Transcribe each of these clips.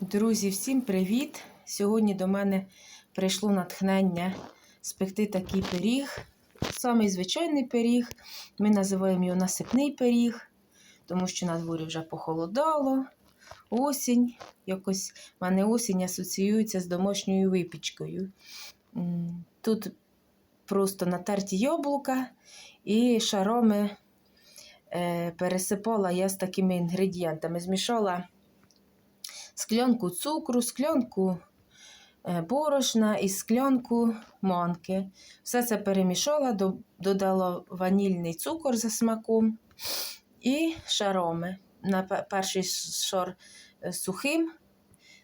Друзі, всім привіт! Сьогодні до мене прийшло натхнення спекти такий пиріг. Самий звичайний пиріг. Ми називаємо його насипний пиріг, тому що на дворі вже похолодало. Осінь. Якось в мене осінь асоціюється з домашньою випічкою. Тут просто натерті яблука і шарами е, пересипала я з такими інгредієнтами. Змішала склянку цукру, склянку е, борошна і склянку манки. Все це перемішала, додала ванільний цукор за смаком і шароми. На перший шар е, сухим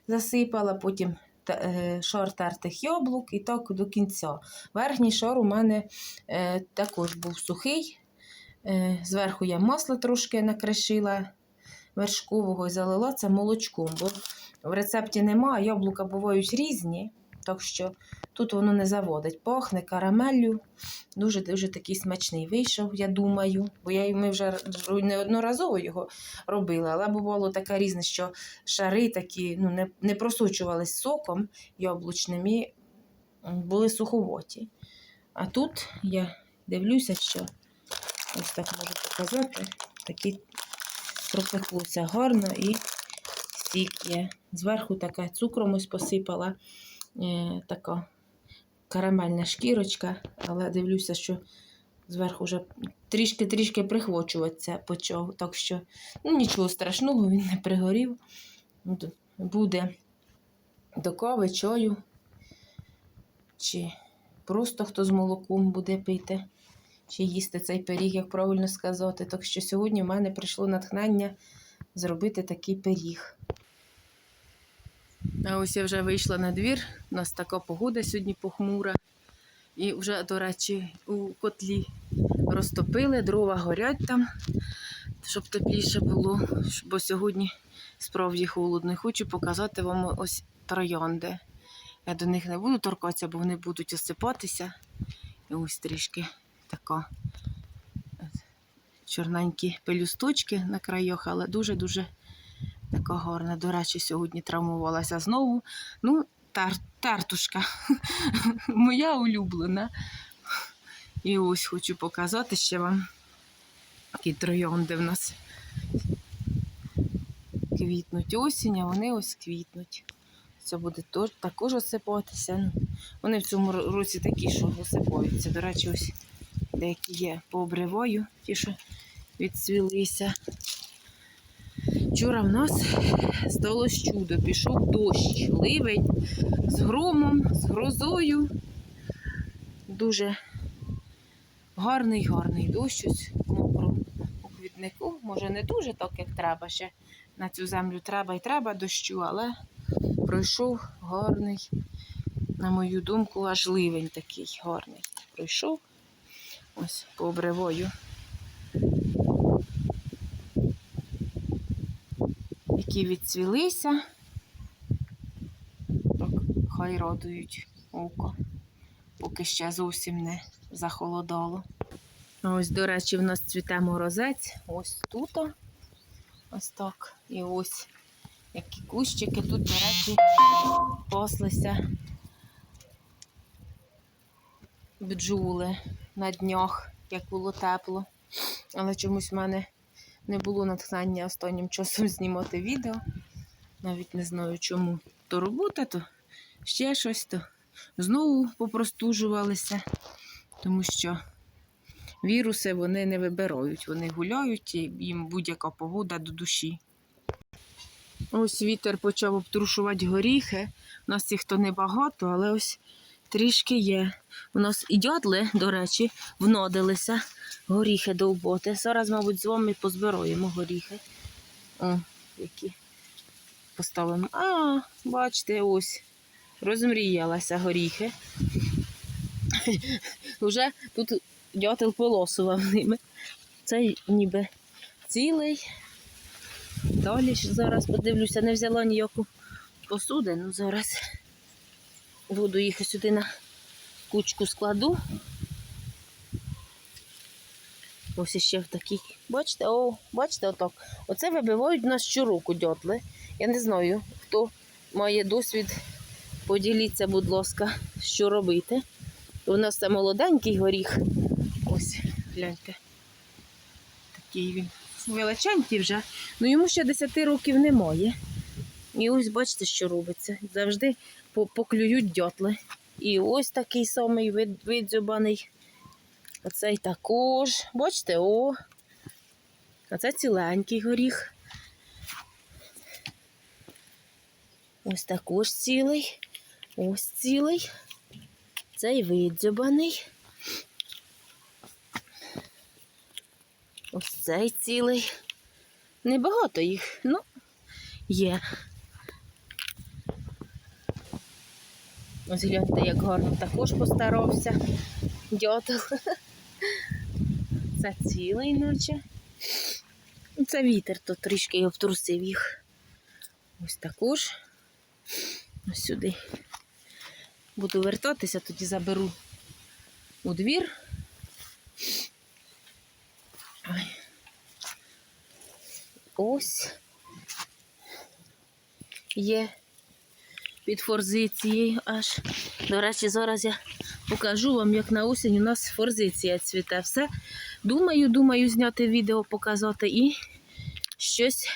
засипала, потім е, шар тертих яблук і так до кінця. Верхній шар у мене також був сухий. Зверху я масло трошки накришила вершкового і залила це молочком, бо в рецепті немає, яблука бувають різні, так що тут воно не заводить. Пахне карамеллю. Дуже-дуже такий смачний вийшов, я думаю. Бо я, ми вже неодноразово його робили, але бувало таке різне, що шари такі ну, не, не просочувались соком яблучним і були суховаті. А тут я дивлюся, що ось так можу показати, такі пропеклося гарно і сік є. Зверху така цукром ось посипала е, така карамельна шкірочка, але дивлюся, що зверху вже трішки-трішки прихвочуватися почав. Так що ну, нічого страшного, він не пригорів. Буде до кави, чаю, чи просто хто з молоком буде пити, чи їсти цей пиріг, як правильно сказати. Так що сьогодні в мене прийшло натхнення зробити такий пиріг. А ось я вже вийшла на двір. У нас така погода сьогодні похмура. І вже, до речі, у котлі розтопили, дрова горять там, щоб тепліше було. Бо сьогодні справді холодно. Хочу показати вам ось троянди. Я до них не буду торкатися, бо вони будуть осипатися. І ось трішки така чорненькі пелюсточки на краях, але дуже-дуже така гарна. До речі, сьогодні травмувалася знову. Ну, тар, тартушка моя улюблена. І ось хочу показати ще вам такі троянди в нас квітнуть осінь, а вони ось квітнуть. Це буде також осипатися. Ну, вони в цьому році такі, що осипаються. До речі, ось деякі є пообриваю, ті, що відцвілися. Вчора в нас сталося чудо. Пішов дощ, ливень з громом, з грозою. Дуже гарний, гарний дощ ось мокро у квітнику. Може, не дуже так, як треба. Ще на цю землю треба і треба дощу, але пройшов гарний, на мою думку, аж ливень такий гарний. Пройшов. Ось по обривою. Які відцвілися. Так, хай радують око, поки ще зовсім не захолодало. Ось, до речі, в нас цвіте морозець. Ось тут. Ось так. І ось які кущики тут, до речі, паслися бджоли на днях, як було тепло. Але чомусь в мене не було натхнення останнім часом знімати відео. Навіть не знаю чому. То робота, то ще щось, то знову попростужувалися, тому що віруси вони не вибирають, вони гуляють і їм будь-яка погода до душі. Ось вітер почав обтрушувати горіхи. У нас їх то небагато, але ось трішки є. У нас і дятли, до речі, внодилися горіхи довботи. Зараз, мабуть, з вами позбираємо горіхи. О, які поставимо. А, бачите, ось. Розмріялася горіхи. Уже тут дятел полосував ними. Цей ніби цілий. Далі зараз подивлюся, не взяла ніяку посудину. Зараз буду їх сюди на кучку складу. Ось іще в такій. Бачите, о, бачите, отак. Оце вибивають нас щороку дьотли. Я не знаю, хто має досвід, поділіться, будь ласка, що робити. У нас це молоденький горіх. Ось, гляньте. Такий він величенький вже. Ну йому ще 10 років немає. І ось бачите, що робиться. Завжди поклюють дятли. І ось такий самий вид, видзюбаний. Оцей також. Бачите, о. А це ціленький горіх. Ось також цілий. Ось цілий. Цей видзюбаний. Ось цей цілий. Небагато їх, ну, є. Ось гляньте, як гарно також постарався. Дятел. Це цілий, наче. Це вітер тут трішки обтрусив їх. Ось також. Ось сюди. Буду вертатися, тоді заберу у двір. Ой. Ось є під форзицією аж. До речі, зараз я покажу вам, як на осінь у нас форзиція цвіте. Все. Думаю, думаю, зняти відео, показати і щось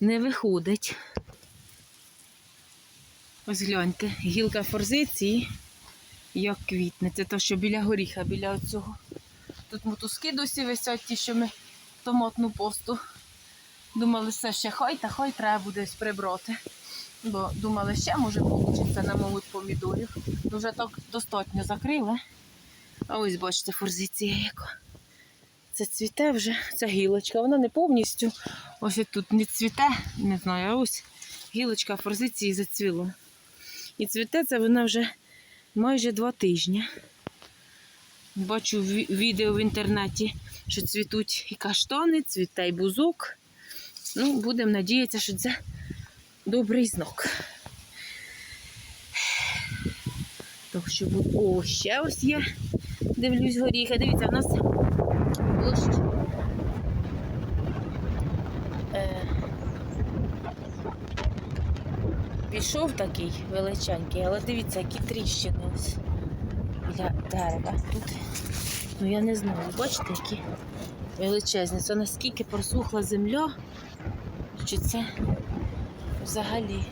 не виходить. Ось гляньте, гілка форзиції, як квітне. Це те, що біля горіха, біля оцього. Тут мотузки досі висять, ті, що ми томатну посту. Думали, все ще хай, та хай треба буде прибрати. Бо думали, ще може вийде намолоть помідорів. Вже так достатньо закрили. А ось бачите, форзиція яка. Це цвіте вже, ця гілочка. Вона не повністю. Ось тут не цвіте, не знаю, а ось гілочка форзиції зацвіла. І цвіте це вона вже майже два тижні. Бачу ві- відео в інтернеті, що цвітуть і каштани, цвіте і бузок. Ну, будемо надіятися, що це добрий знак. Так що О, ще ось є. Дивлюсь горіха. Дивіться, в нас площ. Е, пішов такий величенький, але дивіться, які тріщини ось біля дерева. Тут, ну я не знаю, бачите, які величезні. Це наскільки просухла земля, що це взагалі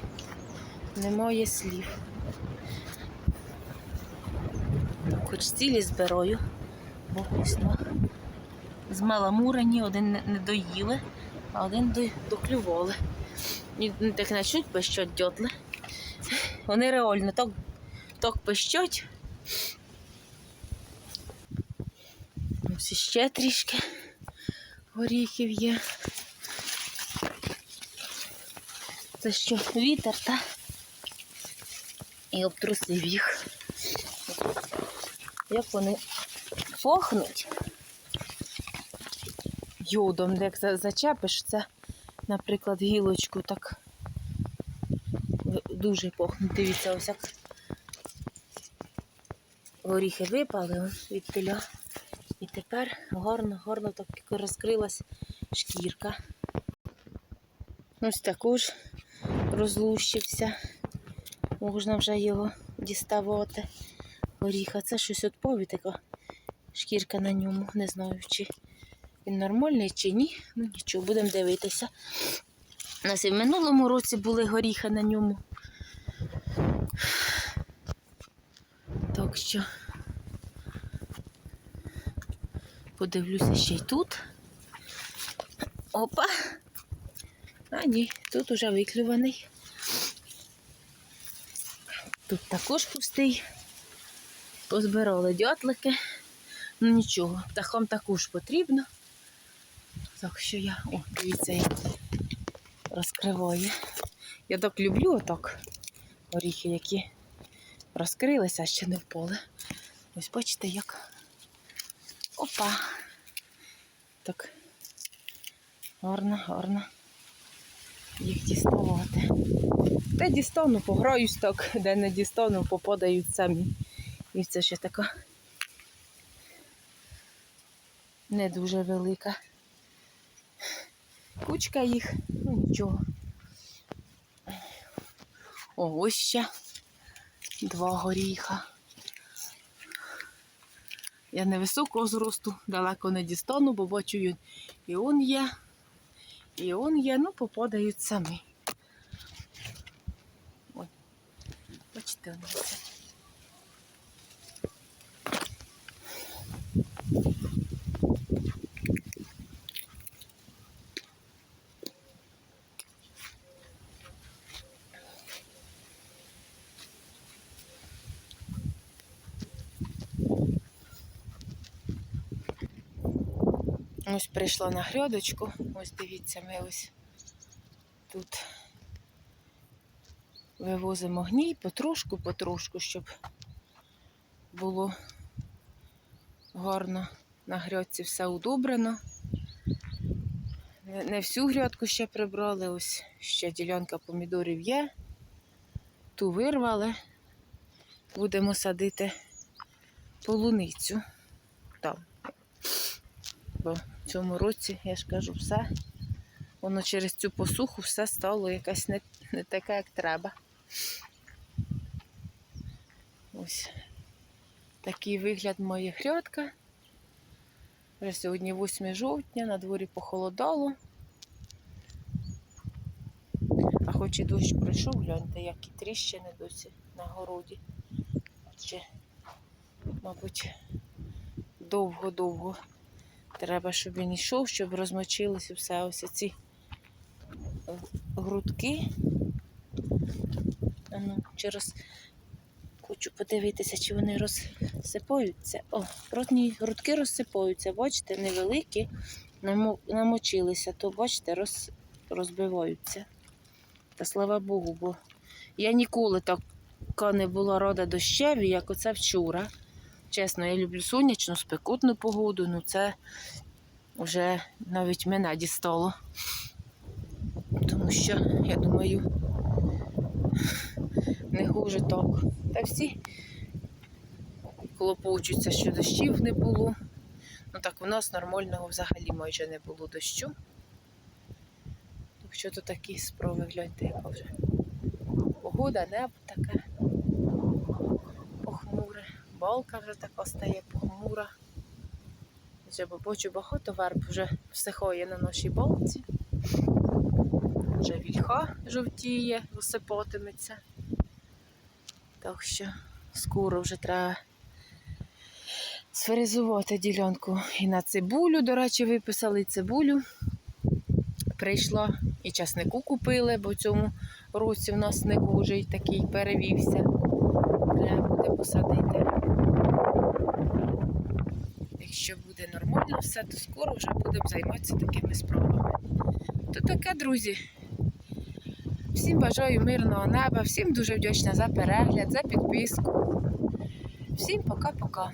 немає слів. Хоч цілі збираю, бо два. Змаламурені, один не, доїли, а один до, доклювали. І так начнуть пищать дьотли. Вони реально так, так пищать. Ось іще трішки горіхів є. Це що, вітер, та? І обтрусив їх. Як вони пахнуть йодом, де як за- зачепиш, це, наприклад, гілочку так дуже пахнуть. Дивіться, ось як горіхи випали від теля. І тепер гарно, гарно так розкрилась шкірка. Ось також розлущився. Можна вже його діставати. Горіха. Це щось от пові така шкірка на ньому. Не знаю, чи він нормальний, чи ні. Ну нічого, будемо дивитися. У нас і в минулому році були горіхи на ньому. Так що подивлюся ще й тут. Опа. А ні, тут уже виклюваний. Тут також пустий. Позбирали дятлики. Ну нічого, птахам також потрібно. Так що я, о, дивіться, як розкриває. Я так люблю отак горіхи, які розкрилися, а ще не впали. Ось бачите, як. Опа. Так. Гарно, гарно. Їх діставати. Де дістану, пограюсь так, де не дістану, попадають самі. І це ще така не дуже велика. Кучка їх, ну нічого. О, ось ще два горіха. Я невисокого зросту, далеко не дістану, бо бачу і- он є, і он є, ну попадають самі. Ой, бачите, вони Ось прийшла на грядочку. Ось дивіться, ми ось тут вивозимо гній потрошку, потрошку, щоб було гарно на грядці все удобрено. Не всю грядку ще прибрали, ось ще ділянка помідорів є. Ту вирвали. Будемо садити полуницю. Там. В цьому році, я ж кажу, все. Воно через цю посуху все стало якесь не, не таке, як треба. Ось такий вигляд має грядка. Вже сьогодні 8 жовтня, на дворі похолодало. А хоч і дощ пройшов, гляньте, які тріщини досі на городі. Ще, мабуть, довго-довго Треба, щоб він йшов, щоб розмочилися все ось ці грудки. Ну, чи роз... Хочу подивитися, чи вони розсипаються. О, родні грудки розсипаються, бачите, невеликі, намочилися, то бачите, роз... розбиваються. Та слава Богу, бо я ніколи така не була рада дощеві, як оце вчора. Чесно, я люблю сонячну, спекотну погоду, ну це вже навіть мене дістало. Тому що, я думаю, не хуже так. Та всі клопочуться, що дощів не було. Ну так у нас нормального взагалі майже не було дощу. Що то такі справи, гляньте, яка вже погода, небо таке. Балка вже така стає похмура. Вже бачу багато верб вже всихає на нашій балці. Вже вільха жовтіє, висипатиметься. Так що скоро вже треба сферизувати ділянку і на цибулю. До речі, виписали цибулю. Прийшла і часнику купили, бо в цьому році в нас не гожий такий перевівся. Треба буде посадити. Якщо буде нормально все, то скоро вже будемо займатися такими справами. То таке, друзі. Всім бажаю мирного неба, всім дуже вдячна за перегляд, за підписку. Всім пока-пока.